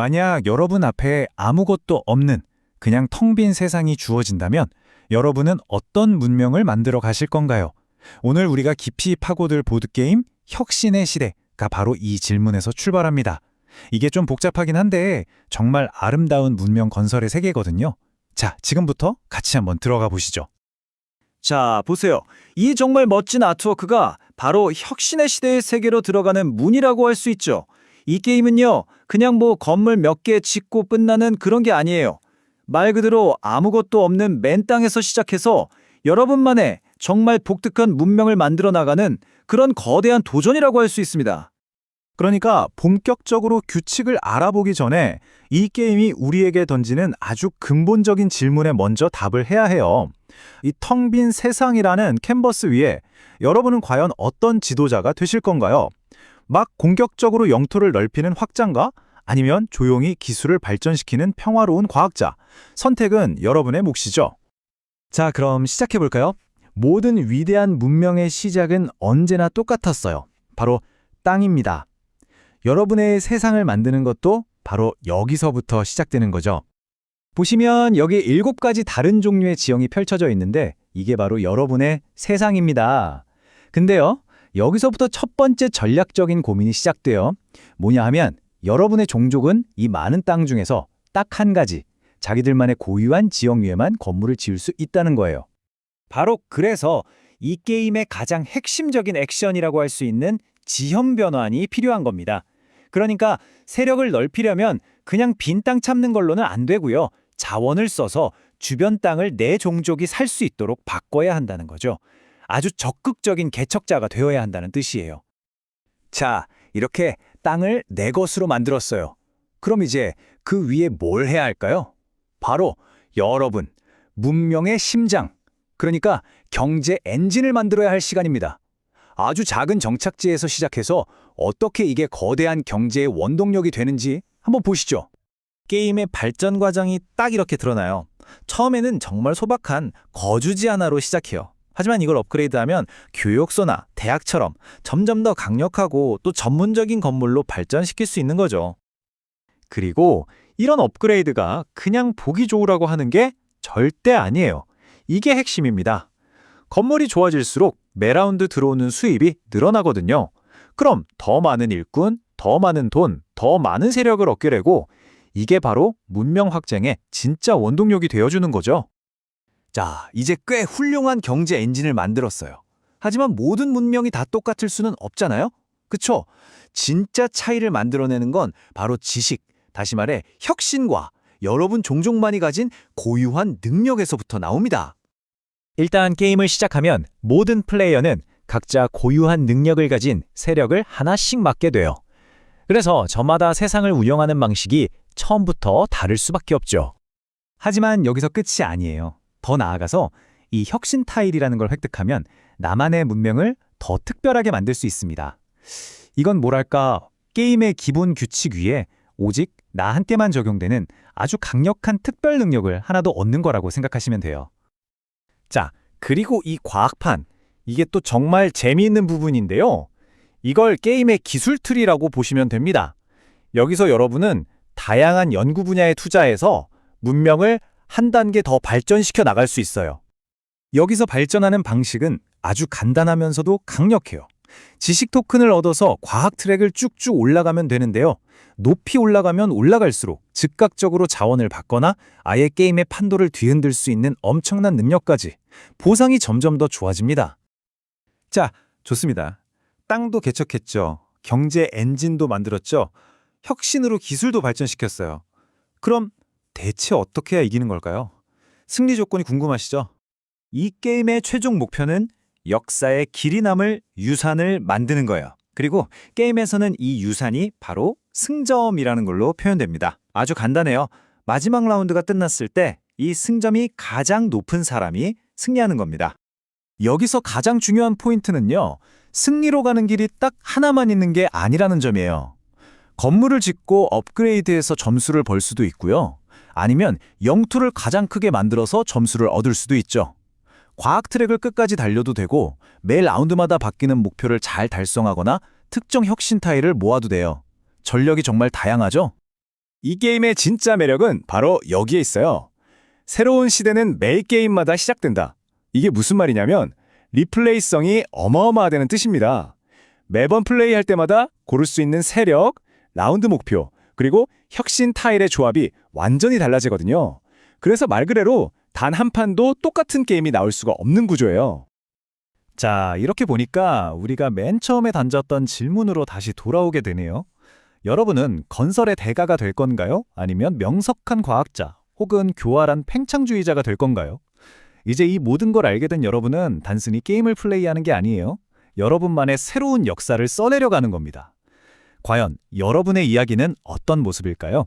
만약 여러분 앞에 아무것도 없는 그냥 텅 빈 세상이 주어진다면 여러분은 어떤 문명을 만들어 가실 건가요? 오늘 우리가 깊이 파고들 보드게임 혁신의 시대가 바로 이 질문에서 출발합니다. 이게 좀 복잡하긴 한데 정말 아름다운 문명 건설의 세계거든요. 자, 지금부터 같이 한번 들어가 보시죠. 자, 보세요. 이 정말 멋진 아트워크가 바로 혁신의 시대의 세계로 들어가는 문이라고 할 수 있죠. 이 게임은요, 그냥 뭐 건물 몇 개 짓고 끝나는 그런 게 아니에요. 말 그대로 아무것도 없는 맨 땅에서 시작해서 여러분만의 정말 독특한 문명을 만들어 나가는 그런 거대한 도전이라고 할 수 있습니다. 그러니까 본격적으로 규칙을 알아보기 전에 이 게임이 우리에게 던지는 아주 근본적인 질문에 먼저 답을 해야 해요. 이 텅 빈 세상이라는 캔버스 위에 여러분은 과연 어떤 지도자가 되실 건가요? 막 공격적으로 영토를 넓히는 확장가? 아니면 조용히 기술을 발전시키는 평화로운 과학자? 선택은 여러분의 몫이죠. 자, 그럼 시작해 볼까요? 모든 위대한 문명의 시작은 언제나 똑같았어요. 바로 땅입니다. 여러분의 세상을 만드는 것도 바로 여기서부터 시작되는 거죠. 보시면 여기 일곱 가지 다른 종류의 지형이 펼쳐져 있는데 이게 바로 여러분의 세상입니다. 근데요, 여기서부터 첫 번째 전략적인 고민이 시작돼요. 뭐냐 하면 여러분의 종족은 이 많은 땅 중에서 딱 한 가지, 자기들만의 고유한 지형 위에만 건물을 지을 수 있다는 거예요. 바로 그래서 이 게임의 가장 핵심적인 액션이라고 할 수 있는 지형 변환이 필요한 겁니다. 그러니까 세력을 넓히려면 그냥 빈 땅 참는 걸로는 안 되고요. 자원을 써서 주변 땅을 내 종족이 살 수 있도록 바꿔야 한다는 거죠. 아주 적극적인 개척자가 되어야 한다는 뜻이에요. 자, 이렇게 땅을 내 것으로 만들었어요. 그럼 이제 그 위에 뭘 해야 할까요? 바로 여러분, 문명의 심장, 그러니까 경제 엔진을 만들어야 할 시간입니다. 아주 작은 정착지에서 시작해서 어떻게 이게 거대한 경제의 원동력이 되는지 한번 보시죠. 게임의 발전 과정이 딱 이렇게 드러나요. 처음에는 정말 소박한 거주지 하나로 시작해요. 하지만 이걸 업그레이드하면 교육소나 대학처럼 점점 더 강력하고 또 전문적인 건물로 발전시킬 수 있는 거죠. 그리고 이런 업그레이드가 그냥 보기 좋으라고 하는 게 절대 아니에요. 이게 핵심입니다. 건물이 좋아질수록 매라운드 들어오는 수입이 늘어나거든요. 그럼 더 많은 일꾼, 더 많은 돈, 더 많은 세력을 얻게 되고 이게 바로 문명 확장의 진짜 원동력이 되어주는 거죠. 자, 이제 꽤 훌륭한 경제 엔진을 만들었어요. 하지만 모든 문명이 다 똑같을 수는 없잖아요? 그쵸? 진짜 차이를 만들어내는 건 바로 지식, 다시 말해 혁신과 여러분 종족만이 가진 고유한 능력에서부터 나옵니다. 일단 게임을 시작하면 모든 플레이어는 각자 고유한 능력을 가진 세력을 하나씩 맡게 돼요. 그래서 저마다 세상을 운영하는 방식이 처음부터 다를 수밖에 없죠. 하지만 여기서 끝이 아니에요. 더 나아가서 이 혁신 타일이라는 걸 획득하면 나만의 문명을 더 특별하게 만들 수 있습니다. 이건 뭐랄까 게임의 기본 규칙 위에 오직 나한테만 적용되는 아주 강력한 특별 능력을 하나 더 얻는 거라고 생각하시면 돼요. 자, 그리고 이 과학판. 이게 또 정말 재미있는 부분인데요. 이걸 게임의 기술 트리라고 보시면 됩니다. 여기서 여러분은 다양한 연구 분야에 투자해서 문명을 한 단계 더 발전시켜 나갈 수 있어요. 여기서 발전하는 방식은 아주 간단하면서도 강력해요. 지식 토큰을 얻어서 과학 트랙을 쭉쭉 올라가면 되는데요. 높이 올라가면 올라갈수록 즉각적으로 자원을 받거나 아예 게임의 판도를 뒤흔들 수 있는 엄청난 능력까지 보상이 점점 더 좋아집니다. 자, 좋습니다. 땅도 개척했죠. 경제 엔진도 만들었죠. 혁신으로 기술도 발전시켰어요. 그럼 대체 어떻게 해야 이기는 걸까요? 승리 조건이 궁금하시죠? 이 게임의 최종 목표는 역사의 길이 남을 유산을 만드는 거예요. 그리고 게임에서는 이 유산이 바로 승점이라는 걸로 표현됩니다. 아주 간단해요. 마지막 라운드가 끝났을 때 이 승점이 가장 높은 사람이 승리하는 겁니다. 여기서 가장 중요한 포인트는요. 승리로 가는 길이 딱 하나만 있는 게 아니라는 점이에요. 건물을 짓고 업그레이드해서 점수를 벌 수도 있고요. 아니면 영토를 가장 크게 만들어서 점수를 얻을 수도 있죠. 과학 트랙을 끝까지 달려도 되고 매 라운드마다 바뀌는 목표를 잘 달성하거나 특정 혁신 타일을 모아도 돼요. 전력이 정말 다양하죠? 이 게임의 진짜 매력은 바로 여기에 있어요. 새로운 시대는 매 게임마다 시작된다. 이게 무슨 말이냐면 리플레이성이 어마어마하다는 뜻입니다. 매번 플레이할 때마다 고를 수 있는 세력, 라운드 목표, 그리고 혁신 타일의 조합이 완전히 달라지거든요. 그래서 말 그대로 단 한 판도 똑같은 게임이 나올 수가 없는 구조예요. 자, 이렇게 보니까 우리가 맨 처음에 던졌던 질문으로 다시 돌아오게 되네요. 여러분은 건설의 대가가 될 건가요? 아니면 명석한 과학자 혹은 교활한 팽창주의자가 될 건가요? 이제 이 모든 걸 알게 된 여러분은 단순히 게임을 플레이하는 게 아니에요. 여러분만의 새로운 역사를 써내려가는 겁니다. 과연 여러분의 이야기는 어떤 모습일까요?